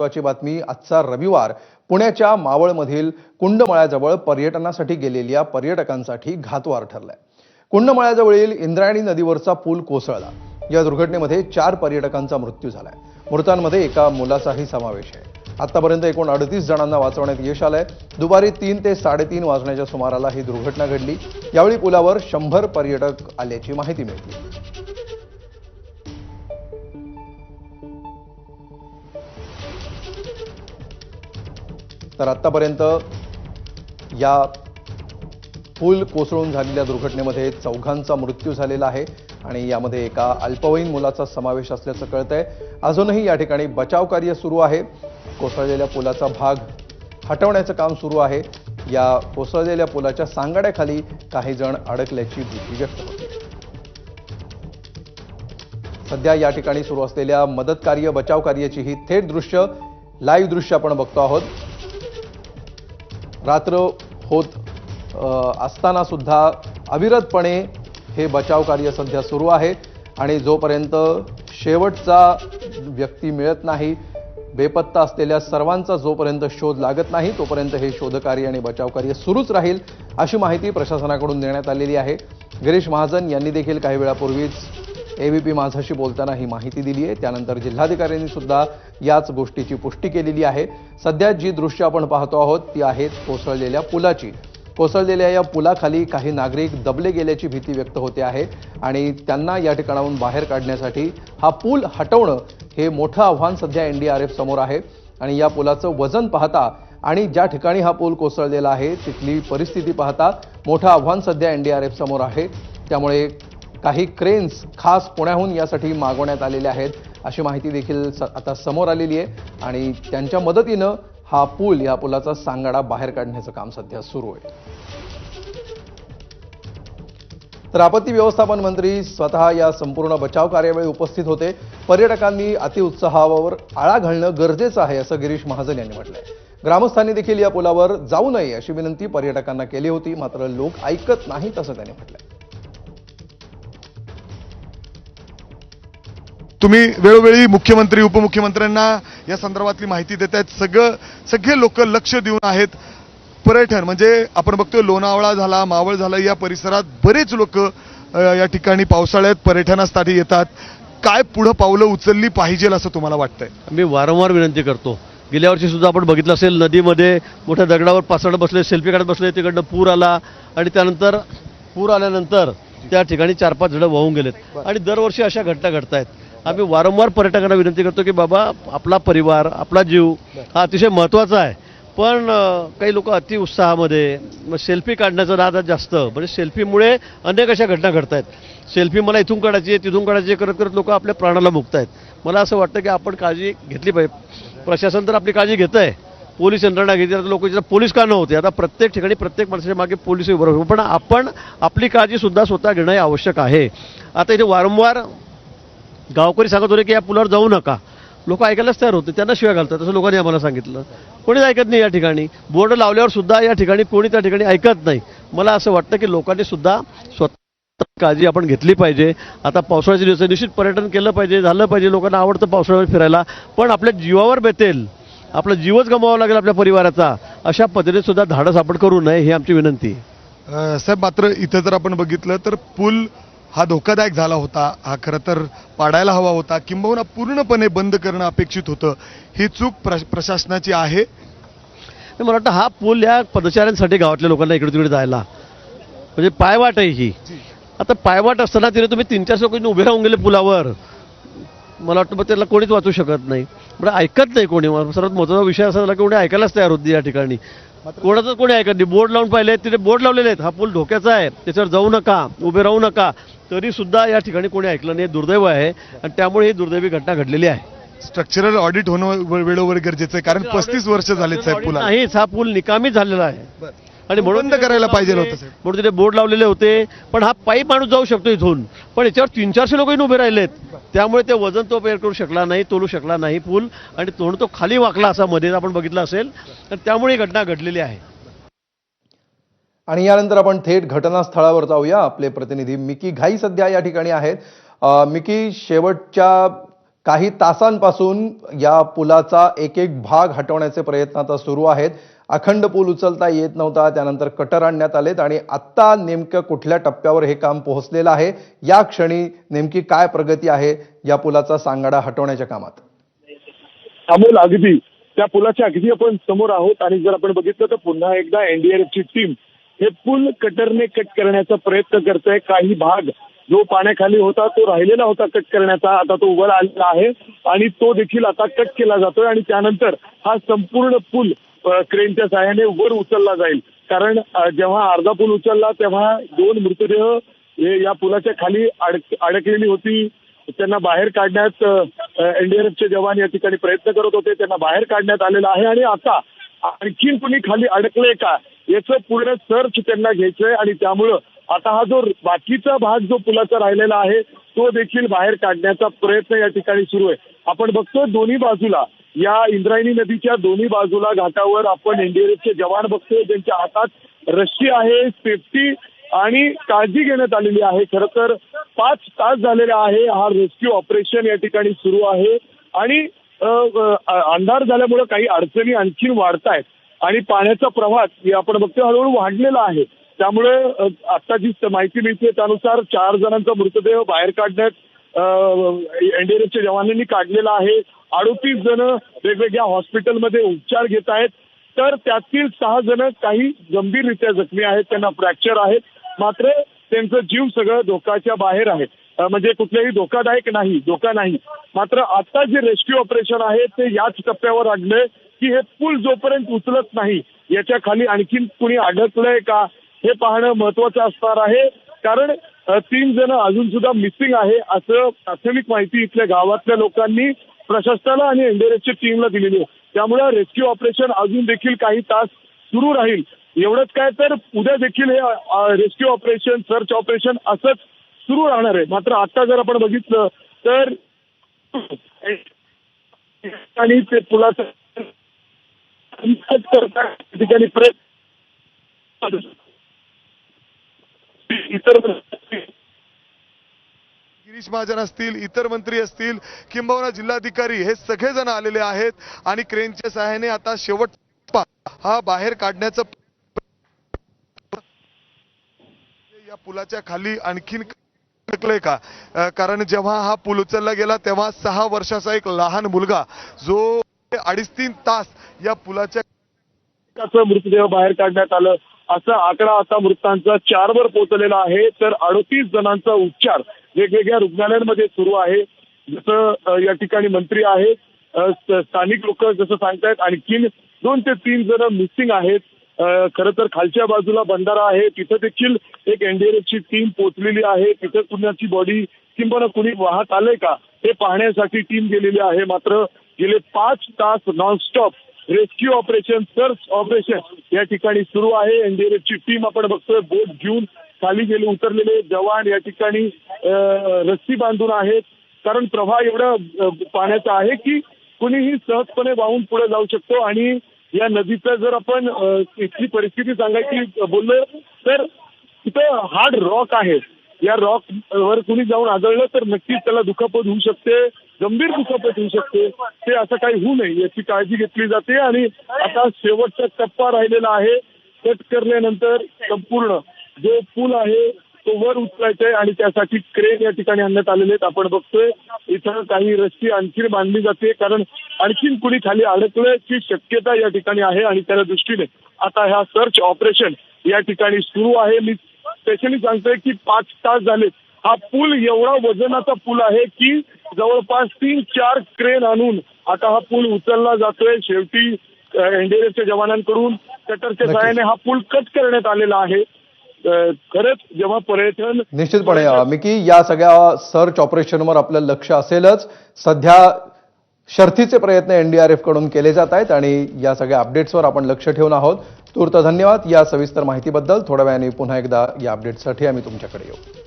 महत्वाची बातमी आजचा रविवार. पुण्याच्या मावळमधील कुंडमळ्याजवळ पर्यटनासाठी गेलेल्या पर्यटकांसाठी घातवार ठरलाय. कुंडमळ्याजवळील इंद्रायणी नदीवरचा पूल कोसळला. या दुर्घटनेमध्ये चार पर्यटकांचा मृत्यू झालाय. मृतांमध्ये एका मुलाचाही समावेश आहे. आतापर्यंत एकूण अडतीस जणांना वाचवण्यात यश आलंय. दुपारी तीन ते साडेतीन वाजण्याच्या सुमाराला ही दुर्घटना घडली. यावेळी पुलावर शंभर पर्यटक आल्याची माहिती मिळते. तर आत्तापर्यंत या पूल कोसळून झालेल्या दुर्घटनेमध्ये चौघांचा मृत्यू झालेला आहे आणि यामध्ये एका अल्पवयीन मुलाचा समावेश असल्याचं कळतंय. अजूनही या ठिकाणी बचाव कार्य सुरू आहे. कोसळलेल्या पुलाचा भाग हटवण्याचं काम सुरू आहे. या कोसळलेल्या पुलाच्या सांगाड्याखाली काही जण अडकल्याची भीती व्यक्त होते. सध्या या ठिकाणी सुरू असलेल्या मदत कार्य बचाव कार्याची ही थेट दृश्य लाईव्ह दृश्य आपण बघतो आहोत. रात्र होत असतानासुद्धा असताना सुद्धा अविरतपणे हे बचाव कार्य सध्या सुरू आहे आणि जोपर्यंत शेवटचा व्यक्ती मिळत नाही बेपत्ता असलेल्या सर्वांचा जोपर्यंत शोध लागत नाही तोपर्यंत हे शोधकार्य आणि बचाव कार्य सुरूच राहील अशी माहिती प्रशासनाकडून देण्यात आलेली आहे. गिरीश महाजन यांनी देखील काही वेळापूर्वीच एबीपी माझाशी बोलताना ही माहिती दिली आहे. त्यानंतर जिल्हाधिकाऱ्यांनी सुद्धा याच गोष्टीची पुष्टी केलेली आहे. सध्या जी दृश्य आपण पाहतो आहोत ती आहेत कोसळलेल्या पुलाची. कोसळलेल्या या पुलाखाली काही नागरिक दबले गेल्याची भीती व्यक्त होते आहे आणि त्यांना या ठिकाणाहून बाहेर काढण्यासाठी हा पूल हटवणं हे मोठं आव्हान सध्या एन डी आर एफ समोर आहे. आणि या पुलाचं वजन पाहता आणि ज्या ठिकाणी हा पूल कोसळलेला आहे तिथली परिस्थिती पाहता मोठं आव्हान सध्या एन डी आर एफ समोर आहे. त्यामुळे काही क्रेन्स खास पुण्याहून यासाठी मागवण्यात आलेल्या आहेत. अशी माहिती देखील स- आता समोर आलेली आहे. आणि त्यांच्या मदतीनं हा पूल या पुलाचा सांगाडा बाहेर काढण्याचं काम सध्या सुरू आहे. तर आपत्ती व्यवस्थापन मंत्री स्वतः या संपूर्ण बचाव कार्यावेळी उपस्थित होते. पर्यटकांनी अतिउत्साहावर आळा घालणं गरजेचं आहे असं गिरीश महाजन यांनी म्हटलंय. ग्रामस्थांनी देखील या पुलावर जाऊ नये अशी विनंती पर्यटकांना केली होती. मात्र लोक ऐकत नाहीत असं त्यांनी म्हटलंय. तुम्ही वेळोवेळी मुख्यमंत्री उपमुख्यमंत्र्यांना या संदर्भातली माहिती देत आहेत सगळं सगळे लोक लक्ष देऊन आहेत. पर्यटन म्हणजे आपण बघतोय लोणावळा झाला मावळ झाला या परिसरात बरेच लोक या ठिकाणी पावसाळ्यात पर्यटनासाठी येतात. काय पुढं पावलं उचलली पाहिजे असं तुम्हाला वाटतंय? मी वारंवार विनंती करतो. गेल्या वर्षी सुद्धा आपण बघितलं असेल नदीमध्ये मोठ्या दगडावर पासड बसले सेल्फी काढत बसले तिकडनं पूर आला आणि त्यानंतर पूर आल्यानंतर त्या ठिकाणी चार पाच जण वाहून गेलेत. आणि दरवर्षी अशा घटना घडत आहेत आम्ही वारंवार पर्यटकांना विनंती करतो की बाबा आपला परिवार आपला जीव हा अतिशय महत्त्वाचा आहे. पण काही लोक अतिउत्साहामध्ये मग सेल्फी काढण्याचं नादात जास्त. म्हणजे सेल्फीमुळे अनेक अशा घटना घडत आहेत सेल्फी मला इथून काढायची आहे तिथून काढायची आहे करत करत लोक आपल्या प्राणाला मुक्त आहेत मला असं वाटतं की आपण काळजी घेतली पाहिजे. प्रशासन तर आपली काळजी घेत आहे पोलीस यंत्रणा घेतली आता लोक जिथं पोलीस का नव्हते? आता प्रत्येक ठिकाणी प्रत्येक माणसाच्या मागे पोलीस उभं राहू पण आपण आपली काळजीसुद्धा स्वतः घेणं आवश्यक आहे. आता इथे वारंवार गावकरी सांगत होते की या पुलावर जाऊ नका. लोक ऐकायलाच तयार होते. त्यांना शिवाय घालतात असं लोकांनी आम्हाला सांगितलं. कोणीच ऐकत नाही या ठिकाणी. बोर्ड लावल्यावर सुद्धा या ठिकाणी कोणी त्या ठिकाणी ऐकत नाही. मला असं वाटतं की लोकांनी सुद्धा स्वतः काळजी आपण घेतली पाहिजे. आता पावसाळ्याचे दिवस निश्चित पर्यटन केलं पाहिजे झालं पाहिजे. लोकांना आवडतं पावसाळ्यावर फिरायला. पण आपल्या जीवावर बेतेल. आपला जीवच गमवावा लागेल आपल्या परिवाराचा. अशा पद्धतीने सुद्धा धाडस आपण करू नये ही आमची विनंती साहेब मात्र इथं जर आपण बघितलं तर पूल हा धोकादायक झाला होता. हा खरं तर पाडायला हवा होता. किंबहुना पूर्णपणे बंद करणं अपेक्षित होतं. ही चूक प्र- प्रशासनाची आहे. मला वाटतं हा पूल या पदचाऱ्यांसाठी गावातल्या लोकांना इकडे तिकडे जायला. म्हणजे पायवाट आहे ही. आता पायवाट असताना तिथे तुम्ही तीन चार लोकांनी उभे राहून गेले पुलावर. मला वाटतं मग त्याला कोणीच वाचू शकत नाही. म्हणजे ऐकत नाही कोणी. सर्वात महत्त्वाचा विषय असा झाला की कोणी ऐकायलाच तयार होती या ठिकाणी. कोणाचं कोणी ऐकत नाही. बोर्ड लावून पाहिले तिथे बोर्ड लावलेले आहेत. हा पूल धोक्याचा आहे. त्याच्यावर जाऊ नका. उभे राहू नका. तरी सुद्धा या ठिकाणी कोणी ऐकलं नाही दुर्दैव आहे आणि त्यामुळे ही दुर्दैवी घटना घडलेली आहे. स्ट्रक्चरल ऑडिट होणं वे- वेळोवेळी गरजेचं आहे कारण पस्तीस वर्ष झालेत साहेब पुला नाहीच हा पूल निकामी झालेला आहे. आणि म्हणून बंद करायला पाहिजे होतं. म्हणून तिथे बोर्ड लावलेले होते पण हा पायी माणूस जाऊ शकतो इथून. पण याच्यावर तीन चारशे लोक उभे राहिलेत. त्यामुळे ते वजन तो बेअर करू शकला नाही तोलू शकला नाही पूल आणि तोंड तो खाली वाकला असा मध्ये आपण बघितलं असेल. तर त्यामुळे ही घटना घडलेली आहे. आणि यानंतर आपण थेट घटनास्थळावर जाऊया. आपले प्रतिनिधी मिकी घाई सध्या या ठिकाणी आहेत. मिकी शेवटच्या काही तासांपासून या पुलाचा एक एक भाग हटवण्याचे प्रयत्न आता सुरू आहेत. अखंड पूल उचलता येत नव्हता त्यानंतर कटर आणण्यात आलेत आणि आत्ता नेमकं कुठल्या टप्प्यावर हे काम पोहोचलेलं आहे या क्षणी नेमकी काय प्रगती आहे या पुलाचा सांगाडा हटवण्याच्या कामात? अमोल अगदी. त्या पुलाच्या अगदी आपण समोर आहोत आणि जर आपण बघितलं तर पुन्हा एकदा एनडीआरएफची टीम हे पूल कटरने कट करण्याचा प्रयत्न करत आहे काही भाग जो पाण्याखाली होता तो राहिलेला होता कट करण्याचा. आता तो वर आलेला आहे आणि तो देखील आता कट केला जातोय आणि त्यानंतर हा संपूर्ण पूल क्रेनच्या सहाय्याने वर उचलला जाईल. कारण जेव्हा अर्धा पूल उचलला तेव्हा दोन मृतदेह हे या पुलाच्या खाली अडक अडकलेली होती. त्यांना बाहेर काढण्यात एनडीआरएफचे जवान या ठिकाणी प्रयत्न करत होते. त्यांना बाहेर काढण्यात आलेलं आहे आणि आता आणखीन कुणी खाली अडकलंय का? याचं पूर्ण सर्च त्यांना घ्यायचंय आणि त्यामुळं आता हा जो बाकीचा भाग जो पुलाचा राहिलेला आहे तो देखील बाहेर काढण्याचा प्रयत्न या ठिकाणी सुरू आहे. आपण बघतो दोन्ही बाजूला या इंद्रायणी नदीच्या दोन्ही बाजूला घाटावर आपण एनडीआरएफचे जवान बघतोय ज्यांच्या हातात रस्सी आहे सेफ्टी आणि काळजी घेण्यात आलेली आहे. खरं तर पाच तास झालेला आहे हा रेस्क्यू ऑपरेशन या ठिकाणी सुरू आहे. आणि अंधार झाल्यामुळे काही अडचणी आणखीन वाढत आहेत आणि पाण्याचा प्रवाह आपण बघतो हळूहळू वाढलेला आहे. त्यामुळे आता जी माहिती मिळते त्यानुसार चार जणांचा मृतदेह बाहेर काढण्यात एनडीआरएफच्या जवानांनी काढलेला आहे. अडोतीस जण वेगवेगळ्या हॉस्पिटलमध्ये उपचार घेत आहेत. तर त्यातील सहा जण काही गंभीररित्या जखमी आहेत त्यांना फ्रॅक्चर आहेत. मात्र त्यांचं जीव सगळं धोकाच्या बाहेर आहे. म्हणजे कुठल्याही धोकादायक नाही धोका नाही. मात्र आता जे रेस्क्यू ऑपरेशन आहे ते याच टप्प्यावर आणलंय. की हे पूल जोपर्यंत उचलत नाही याच्या खाली आणखीन कुणी अडकलंय का हे पाहणं महत्वाचं असणार आहे. कारण तीन जण अजून सुद्धा मिसिंग आहे असं प्राथमिक माहिती इथल्या गावातल्या लोकांनी प्रशासनाला आणि एनडीआरएफच्या टीमला दिलेली आहे. त्यामुळे रेस्क्यू ऑपरेशन अजून देखील काही तास सुरू राहील. एवढंच काय तर उद्या देखील हे रेस्क्यू ऑपरेशन सर्च ऑपरेशन असंच सुरू राहणार आहे. मात्र आता जर आपण बघितलं तर आणि ते पुलाचं ठिकाणी प्रयत्न इतर गिरीश महाजन असतील इतर मंत्री असतील किंबहुना जिल्हाधिकारी हे सगळेजण आलेले आहेत आणि क्रेनच्या सहाय्याने आता शेवट टप्पा हा बाहेर काढण्याचं या पुलाच्या खाली आणखीन अडकलंय का? कारण जेव्हा हा पूल उचलला गेला तेव्हा सहा वर्षाचा एक लहान मुलगा जो अडीच तीन तास या पुलाच्या मृतदेह बाहेर काढण्यात आलं. असा आकडा आता मृतांचा चारवर पोहोचलेला आहे. तर अडतीस जणांचा उपचार वेगवेगळ्या रुग्णालयांमध्ये सुरू आहे. जसं या ठिकाणी मंत्री आहेत स्थानिक लोक जसं सांगतायत आणखीन दोन ते तीन जण मिसिंग आहेत. खरं तर खालच्या बाजूला बंधारा आहे. तिथं देखील एक एनडीआरएफची टीम पोहोचलेली आहे. तिथं कुणाची बॉडी किंवा कुणी वाहत आलंय का हे पाहण्यासाठी टीम गेलेली आहे. मात्र गेले पाच तास nonstop rescue operation search operation या ठिकाणी सुरू आहे. एनडीआरएफची टीम आपण बघतोय. बोट घेऊन खाली गेले उतरलेले जवान या ठिकाणी रस्सी बांधून आहेत. कारण प्रवाह एवढा पाण्याचा आहे की कुणीही सहजपणे वाहून पुढे जाऊ शकतो. आणि या नदीचं जर आपण इथली परिस्थिती सांगायची बोललो तर तिथं हार्ड रॉक आहे. या रॉक वर कुणी जाऊन आदळलं तर नक्कीच त्याला दुखापत होऊ शकते गंभीर दुखापत होऊ शकते. ते असं काही होऊ नये याची काळजी घेतली जाते आणि आता शेवटचा टप्पा राहिलेला आहे. कट करल्यानंतर संपूर्ण जो पूल आहे तो वर उचलायचा आहे आणि त्यासाठी क्रेन या ठिकाणी आणण्यात आलेले आहेत. आपण बघतोय इथं काही रस्ती आणखीन बांधली जाते कारण आणखीन कुणी खाली अडकल्याची शक्यता या ठिकाणी आहे आणि त्या दृष्टीने आता ह्या सर्च ऑपरेशन या ठिकाणी सुरू आहे. मी स्पेशली सांगतोय की पाच तास झाले हा पूल एवढा वजनाचा पूल आहे की जवळपास तीन चार क्रेन आणून आता हा पूल उचलला जातोय. शेवटी एनडीआरएफच्या जवानांकडून कटरच्या. सहाय्याने हा पूल कट करण्यात आलेला आहे. खरंच जेव्हा पर्यटन निश्चितपणे मिकी या सगळ्या सर्च ऑपरेशनवर आपलं लक्ष असेलच. सध्या शर्थीचे प्रयत्न एनडीआरएफकडून केले जात आहेत आणि या सगळ्या अपडेट्सवर आपण लक्ष ठेवून आहोत. तूर्त धन्यवाद. या सविस्तर माहितीबद्दल थोड्या वेळाने पुन्हा एकदा या अपडेटसाठी आम्ही तुमच्याकडे येऊ.